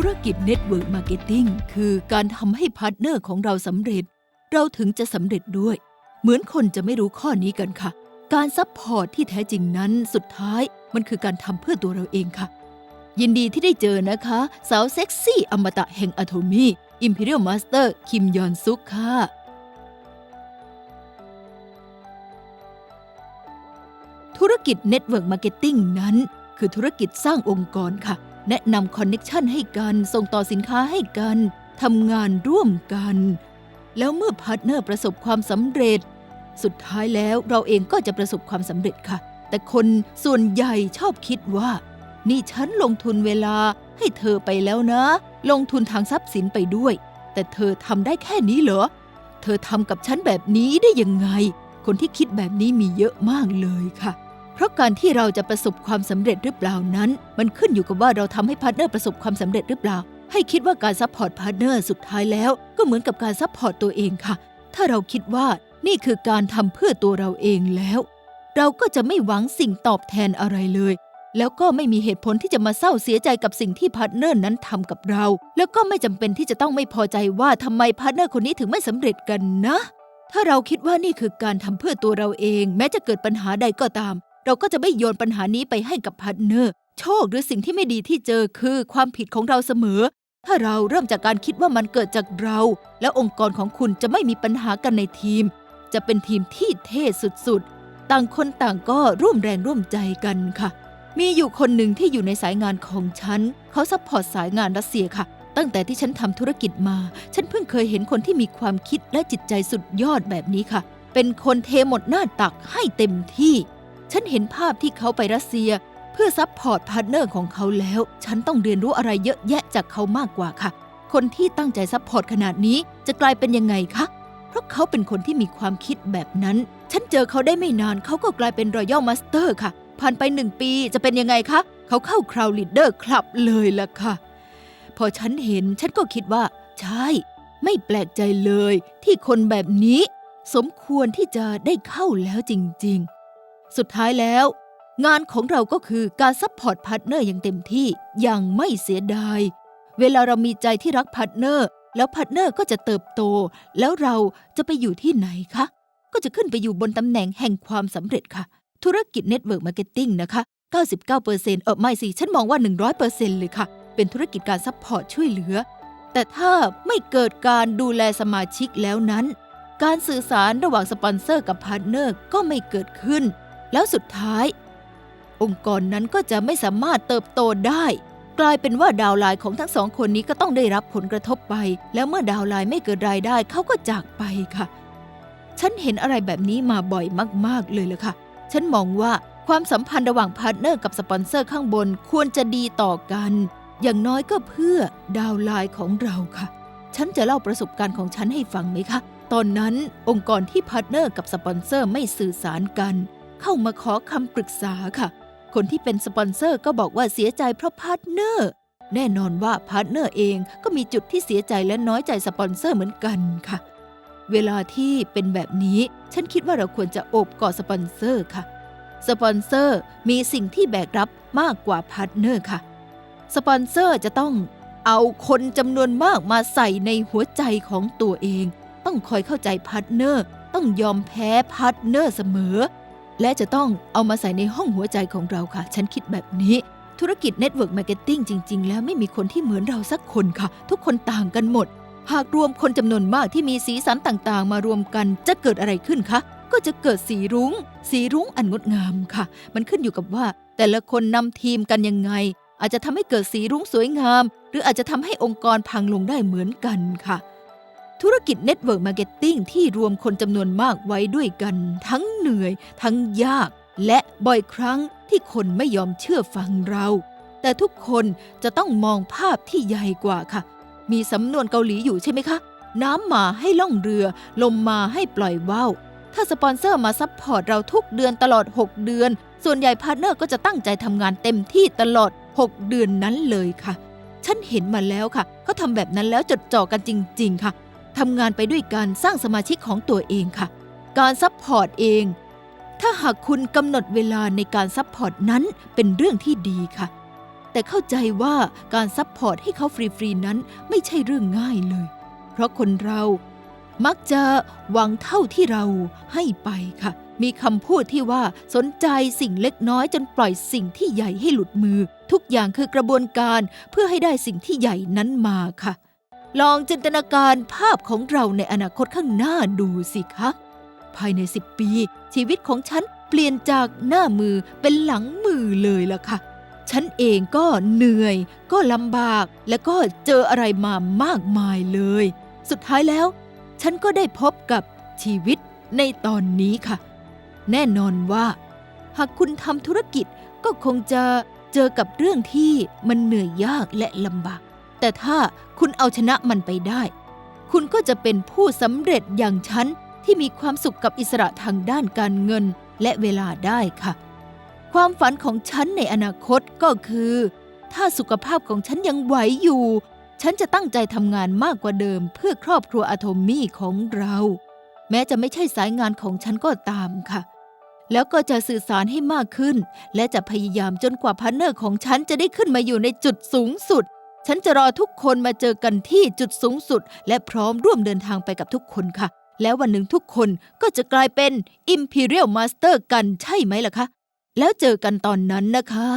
ธุรกิจเน็ตเวิร์กมาร์เก็ตติ้งคือการทำให้พาร์ทเนอร์ของเราสำเร็จ เราถึงจะสำเร็จด้วย เหมือนคนจะไม่รู้ข้อนี้กันค่ะ การซัพพอร์ตที่แท้จริงนั้นสุดท้ายมันคือการทำเพื่อตัวเราเองค่ะ ยินดีที่ได้เจอนะคะ สาวเซ็กซี่อมตะแห่งอะโทมีอิมพีเรียลมาสเตอร์คิมยอนซุกค่ะธุรกิจเน็ตเวิร์กมาร์เก็ตติ้งนั้น คือธุรกิจสร้างองค์กรค่ะ แนะนำคอนเน็กชันให้กัน ส่งต่อสินค้าให้กัน ทำงานร่วมกัน แล้วเมื่อพาร์ทเนอร์ประสบความสำเร็จ สุดท้ายแล้วเราเองก็จะประสบความสำเร็จค่ะ แต่คนส่วนใหญ่ชอบคิดว่า นี่ฉันลงทุนเวลาให้เธอไปแล้วนะ ลงทุนทางทรัพย์สินไปด้วย แต่เธอทำได้แค่นี้เหรอ เธอทำกับฉันแบบนี้ได้ยังไง คนที่คิดแบบนี้มีเยอะมากเลยค่ะ เพราะการที่เราจะประสบความสำเร็จหรือเปล่านั้น มันขึ้นอยู่กับว่าเราทำให้พาร์ทเนอร์ประสบความสำเร็จหรือเปล่า ให้คิดว่าการซัพพอร์ตพาร์ทเนอร์สุดท้ายแล้ว ก็เหมือนกับการซัพพอร์ตตัวเองค่ะ ถ้าเราคิดว่านี่คือการทำเพื่อตัวเราเองแล้ว เราก็จะไม่หวังสิ่งตอบแทนอะไรเลย แล้วก็ไม่มีเหตุผลที่จะมาเศร้าเสียใจกับสิ่งที่พาร์ทเนอร์นั้นทำกับเรา แล้วก็ไม่จำเป็นที่จะต้องไม่พอใจว่าทำไมพาร์ทเนอร์คนนี้ถึงไม่สำเร็จกันนะถ้าเราคิดว่านี่คือการทำเพื่อตัวเราเอง แม้จะเกิดปัญหาใดก็ตาม เราก็จะไม่โยนปัญหานี้ไปให้กับพาร์ทเนอร์ โชคหรือสิ่งที่ไม่ดีที่เจอคือความผิดของเราเสมอ ถ้าเราเริ่มจากการคิดว่ามันเกิดจากเรา แล้วองค์กรของคุณจะไม่มีปัญหากันในทีม จะเป็นทีมที่เท่สุดๆ ต่างคนต่างก็ร่วมแรงร่วมใจกันค่ะ มีอยู่คนหนึ่งที่อยู่ในสายงานของฉัน เขาซัพพอร์ตสายงานรัสเซียค่ะตั้งแต่ที่ฉันทำธุรกิจมา ฉันเพิ่งเคยเห็นคนที่มีความคิดและจิตใจสุดยอดแบบนี้ค่ะ เป็นคนเทหมดหน้าตักให้เต็มที่ ฉันเห็นภาพที่เขาไปรัสเซีย เพื่อซัพพอร์ตพาร์ทเนอร์ของเขาแล้ว ฉันต้องเรียนรู้อะไรเยอะแยะจากเขามากกว่าค่ะ คนที่ตั้งใจซัพพอร์ตขนาดนี้จะกลายเป็นยังไงคะเพราะเขาเป็นคนที่มีความคิดแบบนั้น ฉันเจอเขาได้ไม่นานเขาก็กลายเป็นรอยัลมาสเตอร์ค่ะ ผ่านไปหนึ่งปีจะเป็นยังไงคะ เขาเข้าคราวลีดเดอร์คลับเลยล่ะค่ะ พอฉันเห็นฉันก็คิดว่า ใช่ ไม่แปลกใจเลย ที่คนแบบนี้ สมควรที่จะได้เข้าแล้วจริง ๆ สุดท้ายแล้ว งานของเราก็คือการซัพพอร์ตพาร์ทเนอร์อย่างเต็มที่อย่างไม่เสียดาย เวลาเรามีใจที่รักพาร์ทเนอร์ แล้วพาร์ทเนอร์ก็จะเติบโต แล้วเราจะไปอยู่ที่ไหนคะ ก็จะขึ้นไปอยู่บนตำแหน่งแห่งความสำเร็จค่ะ ธุรกิจเน็ตเวิร์กมาร์เก็ตติ้งนะคะ 99%เออไม่สิ ฉันมองว่า 100%เลยค่ะ เป็นธุรกิจการซัพพอร์ตช่วยเหลือ แต่ถ้าไม่เกิดการดูแลสมาชิกแล้วนั้น การสื่อสารระหว่างสปอนเซอร์กับพาร์ทเนอร์ก็ไม่เกิดขึ้น แล้วสุดท้าย องค์กรนั้นก็จะไม่สามารถเติบโตได้ กลายเป็นว่าดาวไลน์ของทั้งสองคนนี้ก็ต้องได้รับผลกระทบไป แล้วเมื่อดาวไลน์ไม่เกิดรายได้เขาก็จากไปค่ะ ฉันเห็นอะไรแบบนี้มาบ่อยมาก ๆ เลยละค่ะ ฉันมองว่าความสัมพันธ์ระหว่างพาร์ทเนอร์กับสปอนเซอร์ข้างบนควรจะดีต่อกัน อย่างน้อยก็เพื่อดาวไลน์ของเราค่ะ ฉันจะเล่าประสบการณ์ของฉันให้ฟังไหมคะ ตอนนั้นองค์กรที่พาร์ทเนอร์กับสปอนเซอร์ไม่สื่อสารกัน เข้ามาขอคำปรึกษาค่ะ คนที่เป็นสปอนเซอร์ก็บอกว่าเสียใจเพราะพาร์ทเนอร์ แน่นอนว่าพาร์ทเนอร์เองก็มีจุดที่เสียใจและน้อยใจสปอนเซอร์เหมือนกันค่ะ เวลาที่เป็นแบบนี้ ฉันคิดว่าเราควรจะโอบกอดสปอนเซอร์ค่ะ สปอนเซอร์มีสิ่งที่แบกรับมากกว่าพาร์ทเนอร์ค่ะ สปอนเซอร์จะต้องเอาคนจำนวนมากมาใส่ในหัวใจของตัวเอง ต้องคอยเข้าใจพาร์ทเนอร์ ต้องยอมแพ้พาร์ทเนอร์เสมอ และจะต้องเอามาใส่ในห้องหัวใจของเราค่ะ ฉันคิดแบบนี้ ธุรกิจเน็ตเวิร์กมาร์เก็ตติ้งจริง ๆ แล้วไม่มีคนที่เหมือนเราสักคนค่ะ ทุกคนต่างกันหมด หากรวมคนจำนวนมากที่มีสีสันต่างๆ มารวมกันจะเกิดอะไรขึ้นคะก็จะเกิดสีรุง้ง สีรุ้งอันงดงามค่ะ มันขึ้นอยู่กับว่า แต่ละคนนำทีมกันยังไง อาจจะทำให้เกิดสีรุ้งสวยงาม หรืออาจจะทำให้องค์กรพังลงได้เหมือนกันค่ะ ธุรกิจเน็ตเวิร์กมาร์เก็ตติ้งที่รวมคนจำนวนมากไว้ด้วยกัน ทั้งเหนื่อย ทั้งยาก และบ่อยครั้งที่คนไม่ยอมเชื่อฟังเรา แต่ทุกคนจะต้องมองภาพที่ใหญ่กว่าค่ะ มีสำนวนเกาหลีอยู่ใช่ไหมคะ น้ำมาให้ล่องเรือ ลมมาให้ปล่อยว่าวถ้าสปอนเซอร์มาซัพพอร์ตเราทุกเดือนตลอด 6 เดือน ส่วนใหญ่พาร์ทเนอร์ก็จะตั้งใจทำงานเต็มที่ตลอด 6 เดือนนั้นเลยค่ะ ฉันเห็นมาแล้วค่ะ เขาทำแบบนั้นแล้วจดจ่อกันจริง ๆ ค่ะ ทำงานไปด้วยการสร้างสมาชิกของตัวเองค่ะ การซัพพอร์ตเอง ถ้าหากคุณกำหนดเวลาในการซัพพอร์ตนั้นเป็นเรื่องที่ดีค่ะ แต่เข้าใจว่าการซัพพอร์ตให้เขาฟรีๆนั้นไม่ใช่เรื่องง่ายเลย เพราะคนเรามักจะหวังเท่าที่เราให้ไปค่ะ มีคำพูดที่ว่าสนใจสิ่งเล็กน้อยจนปล่อยสิ่งที่ใหญ่ให้หลุดมือ ทุกอย่างคือกระบวนการเพื่อให้ได้สิ่งที่ใหญ่นั้นมาค่ะ ลองจินตนาการภาพของเราในอนาคตข้างหน้าดูสิคะ ภายใน10ปี ชีวิตของฉันเปลี่ยนจากหน้ามือเป็นหลังมือเลยล่ะค่ะ ฉันเองก็เหนื่อย ก็ลำบาก และก็เจออะไรมามากมายเลย สุดท้ายแล้ว ฉันก็ได้พบกับชีวิตในตอนนี้ค่ะ แน่นอนว่า หากคุณทำธุรกิจก็คงจะเจอกับเรื่องที่มันเหนื่อยยากและลำบาก แต่ถ้าคุณเอาชนะมันไปได้ คุณก็จะเป็นผู้สำเร็จอย่างฉันที่มีความสุขกับอิสระทางด้านการเงินและเวลาได้ค่ะ ความฝันของฉันในอนาคตก็คือ ถ้าสุขภาพของฉันยังไหวอยู่ ฉันจะตั้งใจทำงานมากกว่าเดิม เพื่อครอบครัวอะโทมี่ของเรา แม้จะไม่ใช่สายงานของฉันก็ตามค่ะ แล้วก็จะสื่อสารให้มากขึ้น และจะพยายามจนกว่าพาร์เนอร์ของฉันจะได้ขึ้นมาอยู่ในจุดสูงสุด ฉันจะรอทุกคนมาเจอกันที่จุดสูงสุด และพร้อมร่วมเดินทางไปกับทุกคนค่ะ แล้ววันหนึ่งทุกคนก็จะกลายเป็น Imperial Master กันใช่ไหมล่ะคะ แล้วเจอกันตอนนั้นนะคะ